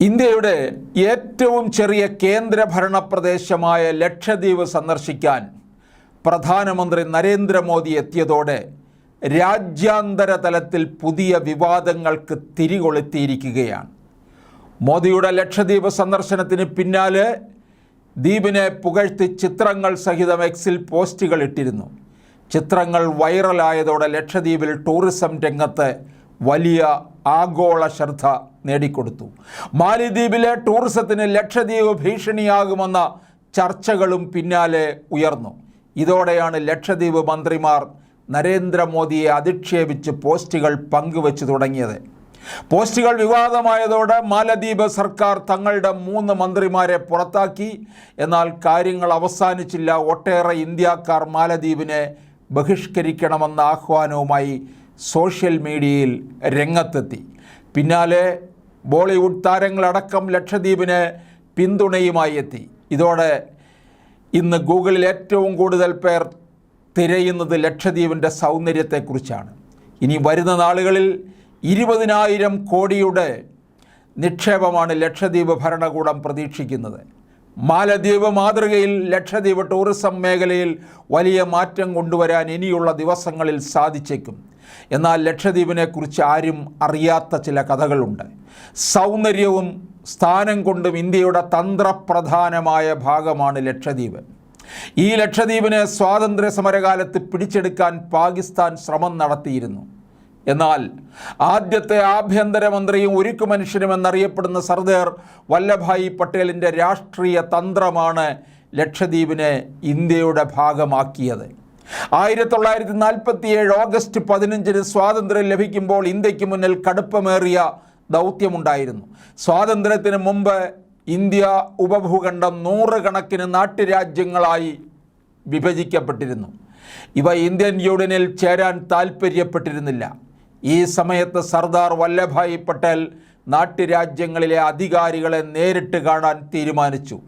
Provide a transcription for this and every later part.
ഇന്ത്യയുടെ ഏറ്റവും ചെറിയ കേന്ദ്രഭരണ പ്രദേശമായ ലക്ഷദ്വീപ് സന്ദർശിക്കാൻ പ്രധാനമന്ത്രി നരേന്ദ്രമോദി എത്തിയതോടെ രാജ്യാന്തര തലത്തിൽ പുതിയ വിവാദങ്ങൾക്ക് തിരികൊളുത്തിയിരിക്കുകയാണ്. മോദിയുടെ ലക്ഷദ്വീപ് സന്ദർശനത്തിന് പിന്നാലെ ദ്വീപിനെ പുകഴ്ത്തി ചിത്രങ്ങൾ സഹിതം എക്സിൽ പോസ്റ്റുകൾ ഇട്ടിരുന്നു. ചിത്രങ്ങൾ വൈറലായതോടെ ലക്ഷദ്വീപിൽ ടൂറിസം രംഗത്ത് വലിയ ആഗോള ശ്രദ്ധ നേടിക്കൊടുത്തു. മാലിദ്വീപിലെ ടൂറിസത്തിന് ലക്ഷദ്വീപ് ഭീഷണിയാകുമെന്ന ചർച്ചകളും പിന്നാലെ ഉയർന്നു. ഇതോടെയാണ് ലക്ഷദ്വീപ് മന്ത്രിമാർ നരേന്ദ്രമോദിയെ അധിക്ഷേപിച്ച് പോസ്റ്റുകൾ പങ്കുവച്ചു തുടങ്ങിയത്. പോസ്റ്റുകൾ വിവാദമായതോടെ മാലദ്വീപ് സർക്കാർ തങ്ങളുടെ മൂന്ന് മന്ത്രിമാരെ പുറത്താക്കി. എന്നാൽ കാര്യങ്ങൾ അവസാനിച്ചില്ല. ഒട്ടേറെ ഇന്ത്യക്കാർ മാലദ്വീപിനെ ബഹിഷ്കരിക്കണമെന്ന ആഹ്വാനവുമായി സോഷ്യൽ മീഡിയയിൽ രംഗത്തെത്തി. പിന്നാലെ ബോളിവുഡ് താരങ്ങളടക്കം ലക്ഷദ്വീപിന് പിന്തുണയുമായി എത്തി. ഇതോടെ ഇന്ന് ഗൂഗിളിൽ ഏറ്റവും കൂടുതൽ പേർ തിരയുന്നത് ലക്ഷദ്വീപിന്റെ സൗന്ദര്യത്തെക്കുറിച്ചാണ്. ഇനി വരുന്ന നാളുകളിൽ ഇരുപതിനായിരം കോടിയുടെ നിക്ഷേപമാണ് ലക്ഷദ്വീപ് ഭരണകൂടം പ്രതീക്ഷിക്കുന്നത്. മാലദ്വീപ് മാതൃകയിൽ ലക്ഷദ്വീപ് ടൂറിസം മേഖലയിൽ വലിയ മാറ്റം കൊണ്ടുവരാൻ ഇനിയുള്ള ദിവസങ്ങളിൽ സാധിച്ചേക്കും. എന്നാൽ ലക്ഷദ്വീപിനെക്കുറിച്ച് ആരും അറിയാത്ത ചില കഥകളുണ്ട്. സൗന്ദര്യവും സ്ഥാനം കൊണ്ടും ഇന്ത്യയുടെ തന്ത്രപ്രധാനമായ ഭാഗമാണ് ലക്ഷദ്വീപ്. ഈ ലക്ഷദ്വീപിനെ സ്വാതന്ത്ര്യ സമരകാലത്ത് പിടിച്ചെടുക്കാൻ പാകിസ്ഥാൻ ശ്രമം നടത്തിയിരുന്നു. എന്നാൽ ആദ്യത്തെ ആഭ്യന്തരമന്ത്രിയും ഉരുക്കു മനുഷ്യനും എന്നറിയപ്പെടുന്ന സർദാർ വല്ലഭായി പട്ടേലിന്റെ രാഷ്ട്രീയ തന്ത്രമാണ് ലക്ഷദ്വീപിനെ ഇന്ത്യയുടെ ഭാഗമാക്കിയത്. ആയിരത്തി തൊള്ളായിരത്തി നാൽപ്പത്തി ഏഴ് ഓഗസ്റ്റ് പതിനഞ്ചിന് സ്വാതന്ത്ര്യം ലഭിക്കുമ്പോൾ ഇന്ത്യയ്ക്ക് മുന്നിൽ കടുപ്പമേറിയ ദൗത്യമുണ്ടായിരുന്നു. സ്വാതന്ത്ര്യത്തിന് മുമ്പ് ഇന്ത്യ ഉപഭൂഖണ്ഡം നൂറുകണക്കിന് നാട്ടുരാജ്യങ്ങളായി വിഭജിക്കപ്പെട്ടിരുന്നു. ഇവ ഇന്ത്യൻ യൂണിയനിൽ ചേരാൻ താൽപ്പര്യപ്പെട്ടിരുന്നില്ല ഈ സമയത്ത് സർദാർ വല്ലഭായ് പട്ടേൽ നാട്ടുരാജ്യങ്ങളിലെ അധികാരികളെ നേരിട്ട് കാണാൻ തീരുമാനിച്ചു.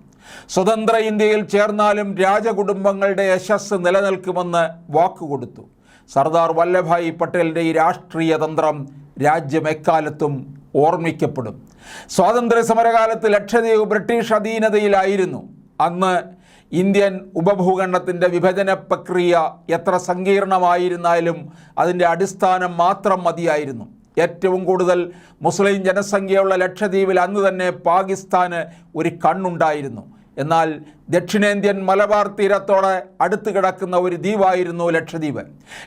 സ്വതന്ത്ര ഇന്ത്യയിൽ ചേർന്നാലും രാജകുടുംബങ്ങളുടെ യശസ് നിലനിൽക്കുമെന്ന് വാക്കുകൊടുത്തു സർദാർ വല്ലഭായ് പട്ടേലിന്റെ ഈ രാഷ്ട്രീയ തന്ത്രം രാജ്യം എക്കാലത്തും ഓർമ്മിക്കപ്പെടും. സ്വാതന്ത്ര്യ സമരകാലത്ത് ലക്ഷദ്വീപ് ബ്രിട്ടീഷ് അധീനതയിലായിരുന്നു. അന്ന് ഇന്ത്യൻ ഉപഭൂഖണ്ഡത്തിന്റെ വിഭജന പ്രക്രിയ എത്ര സങ്കീർണമായിരുന്നാലും അതിന്റെ അടിസ്ഥാനം മാത്രം മതിയായിരുന്നു. ഏറ്റവും കൂടുതൽ മുസ്ലിം ജനസംഖ്യയുള്ള ലക്ഷദ്വീപിൽ അന്ന് തന്നെ പാകിസ്ഥാന് ഒരു കണ്ണുണ്ടായിരുന്നു. എന്നാൽ ദക്ഷിണേന്ത്യൻ മലബാർ തീരത്തോടെ അടുത്ത് കിടക്കുന്ന ഒരു ദ്വീപായിരുന്നു ലക്ഷദ്വീപ്.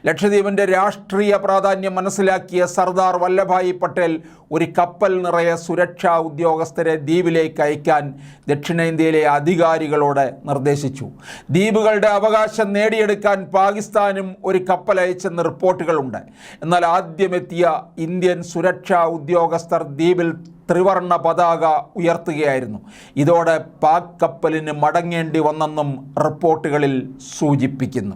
ലക്ഷദ്വീപിന്റെ രാഷ്ട്രീയ പ്രാധാന്യം മനസ്സിലാക്കിയ സർദാർ വല്ലഭായി പട്ടേൽ ഒരു കപ്പൽ നിറയെ സുരക്ഷാ ഉദ്യോഗസ്ഥരെ ദ്വീപിലേക്ക് അയക്കാൻ ദക്ഷിണേന്ത്യയിലെ അധികാരികളോട് നിർദ്ദേശിച്ചു. ദ്വീപുകളുടെ അവകാശം നേടിയെടുക്കാൻ പാകിസ്ഥാനും ഒരു കപ്പൽ അയച്ചെന്ന് റിപ്പോർട്ടുകളുണ്ട്. എന്നാൽ ആദ്യമെത്തിയ ഇന്ത്യൻ സുരക്ഷാ ഉദ്യോഗസ്ഥർ ദ്വീപിൽ ത്രിവർണ പതാക ഉയർത്തുകയായിരുന്നു. ഇതോടെ പാക് കപ്പലിന് മടങ്ങേണ്ടി വന്നെന്നും റിപ്പോർട്ടുകളിൽ സൂചിപ്പിക്കുന്നു.